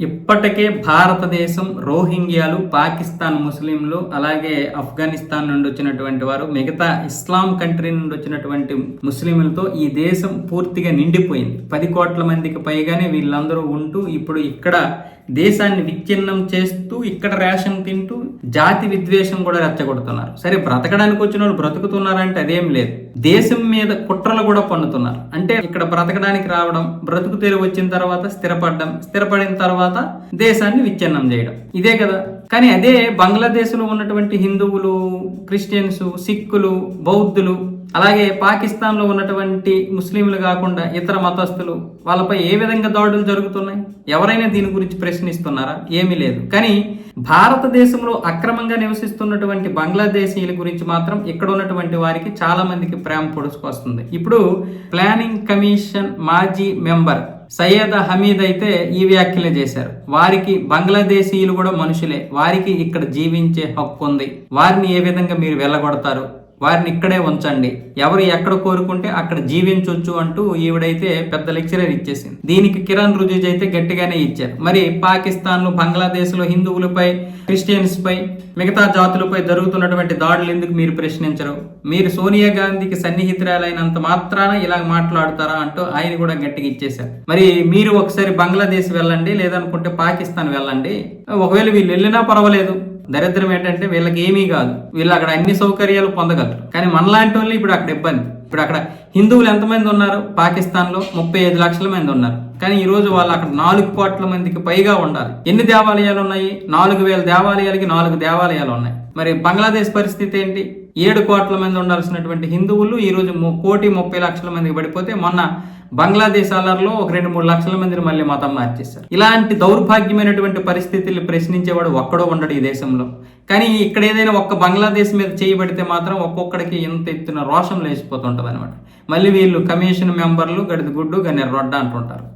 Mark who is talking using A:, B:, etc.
A: ఇప్పటికే భారతదేశం రోహింగ్యాలు పాకిస్తాన్ ముస్లింలు అలాగే ఆఫ్ఘనిస్తాన్ నుండి వచ్చినటువంటి వారు మిగతా ఇస్లాం కంట్రీ నుండి వచ్చినటువంటి ముస్లింలతో ఈ దేశం పూర్తిగా నిండిపోయింది. పది కోట్ల మందికి పైగానే వీళ్ళందరూ ఉంటూ ఇప్పుడు ఇక్కడ దేశాన్ని విచ్ఛిన్నం చేస్తూ ఇక్కడ రేషన్ తింటూ జాతి విద్వేషం కూడా రెచ్చగొడుతున్నారు. సరే బ్రతకడానికి వచ్చిన వాళ్ళు బ్రతుకుతున్నారంటే అదేం లేదు. దేశం మీద కుట్రలు కూడా పన్నుతున్నారు. అంటే ఇక్కడ బ్రతకడానికి రావడం బ్రతుకు తెరువు వచ్చిన తర్వాత స్థిరపడడం స్థిరపడిన తర్వాత తర్వాత దేశాన్ని విచ్ఛిన్నం చేయడం. ఇదే కదా. కానీ అదే బంగ్లాదేశ్లో ఉన్నటువంటి హిందువులు క్రిస్టియన్స్ సిక్కులు బౌద్ధులు అలాగే పాకిస్తాన్లో ఉన్నటువంటి ముస్లింలు కాకుండా ఇతర మతస్థులు వాళ్ళపై ఏ విధంగా దాడులు జరుగుతున్నాయి? ఎవరైనా దీని గురించి ప్రశ్నిస్తున్నారా? ఏమీ లేదు. కానీ భారతదేశంలో అక్రమంగా నివసిస్తున్నటువంటి బంగ్లాదేశీయుల గురించి మాత్రం ఇక్కడ ఉన్నటువంటి వారికి చాలా మందికి ప్రేమ పొడుచుకొస్తుంది. ఇప్పుడు ప్లానింగ్ కమిషన్ మాజీ మెంబర్ సయ్యద్ హమీద్ అయితే ఈ వ్యాఖ్యలు చేశారు. వారికి బంగ్లాదేశీయులు కూడా మనుషులే. వారికి ఇక్కడ జీవించే హక్కు ఉంది వారిని ఏ విధంగా మీరు వెళ్ళగొడతారు? వారిని ఇక్కడే ఉంచండి. ఎవరు ఎక్కడ కోరుకుంటే అక్కడ జీవించవచ్చు అంటూ ఈవిడైతే పెద్ద లెక్చరర్ ఇచ్చేసింది. దీనికి కిరణ్ రుజుజ్ అయితే గట్టిగానే ఇచ్చారు. మరి పాకిస్తాన్లు బంగ్లాదేశ్లో హిందువులపై క్రిస్టియన్స్ పై మిగతా జాతులపై జరుగుతున్నటువంటి దాడులు ఎందుకు మీరు ప్రశ్నించరు? మీరు సోనియా గాంధీకి సన్నిహితురాలైనంత మాత్రాన ఇలా మాట్లాడతారా అంటూ ఆయన కూడా గట్టిగా ఇచ్చేశారు. మరి మీరు ఒకసారి బంగ్లాదేశ్ వెళ్ళండి లేదనుకుంటే పాకిస్తాన్ వెళ్ళండి. ఒకవేళ వీళ్ళు వెళ్ళినా పర్వాలేదు. దరిద్రం ఏంటంటే వీళ్ళకి ఏమీ కాదు. వీళ్ళు అక్కడ అన్ని సౌకర్యాలు పొందగలరు. కానీ మనలాంటి వాళ్ళు ఇప్పుడు అక్కడ ఇబ్బంది. ఇప్పుడు అక్కడ హిందువులు ఎంతమంది ఉన్నారు? పాకిస్తాన్లో ముప్పై ఐదు లక్షల మంది ఉన్నారు. కానీ ఈ రోజు వాళ్ళు అక్కడ నాలుగు కోట్ల మందికి పైగా ఉండాలి. ఎన్ని దేవాలయాలు ఉన్నాయి? నాలుగు వేల దేవాలయాలకి నాలుగు దేవాలయాలు ఉన్నాయి. మరి బంగ్లాదేశ్ పరిస్థితి ఏంటి? ఏడు కోట్ల మంది ఉండాల్సినటువంటి హిందువులు ఈ రోజు ము- కోటి ముప్పై లక్షల మందికి పడిపోతే మొన్న బంగ్లాదేశ్ అలర్లో ఒక రెండు మూడు లక్షల మందిని మళ్ళీ మతం మార్చేస్తారు ఇలాంటి దౌర్భాగ్యమైనటువంటి పరిస్థితులు ప్రశ్నించేవాడు ఒక్కడో ఉండడు ఈ దేశంలో. కానీ ఇక్కడ ఏదైనా ఒక్క బంగ్లాదేశ్ మీద చేయబడితే మాత్రం ఒక్కొక్కడికి ఎంత ఎత్తున రోషం లేచిపోతుంటుంది అనమాట మళ్ళీ వీళ్ళు కమిషన్ మెంబర్లు గడిది గుడ్డు గని రొడ్డ అంటుంటారు.